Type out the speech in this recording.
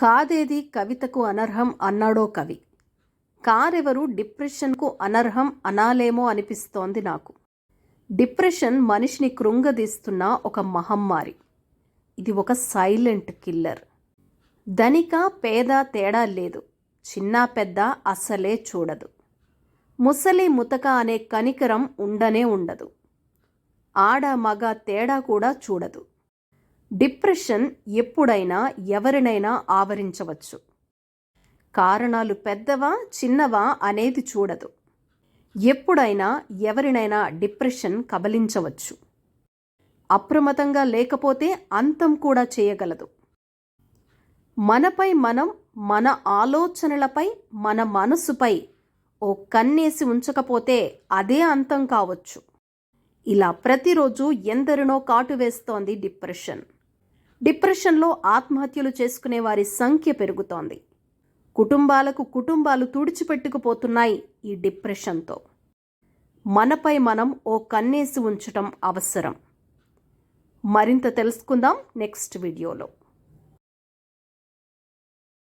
కాదేది కవితకు అనర్హం అన్నాడో కవి. కారెవరు డిప్రెషన్కు అనర్హం అనాలేమో అనిపిస్తోంది నాకు. డిప్రెషన్ మనిషిని కృంగదీస్తున్న ఒక మహమ్మారి. ఇది ఒక సైలెంట్ కిల్లర్. ధనిక పేద తేడా లేదు. చిన్న పెద్ద అస్సలే చూడదు. ముసలి ముతక అనే కనికరం ఉండనే ఉండదు. ఆడ మగ తేడా కూడా చూడదు. డిప్రెషన్ ఎప్పుడైనా ఎవరినైనా ఆవరించవచ్చు. కారణాలు పెద్దవా చిన్నవా అనేది చూడదు. ఎప్పుడైనా ఎవరినైనా డిప్రెషన్ కబలించవచ్చు. అప్రమత్తంగా లేకపోతే అంతం కూడా చేయగలదు. మనపై మనం మన ఆలోచనలపై మన మనసుపై ఓ కన్నేసి ఉంచకపోతే అదే అంతం కావచ్చు. ఇలా ప్రతిరోజు ఎందరినో కాటు వేస్తోంది డిప్రెషన్. డిప్రెషన్లో ఆత్మహత్యలు చేసుకునే వారి సంఖ్య పెరుగుతోంది. కుటుంబాలకు కుటుంబాలు తుడిచిపెట్టుకుపోతున్నాయి ఈ డిప్రెషన్తో. మనపై మనం ఓ కన్నేసి ఉంచటం అవసరం. మరింత తెలుసుకుందాం నెక్స్ట్ వీడియోలో.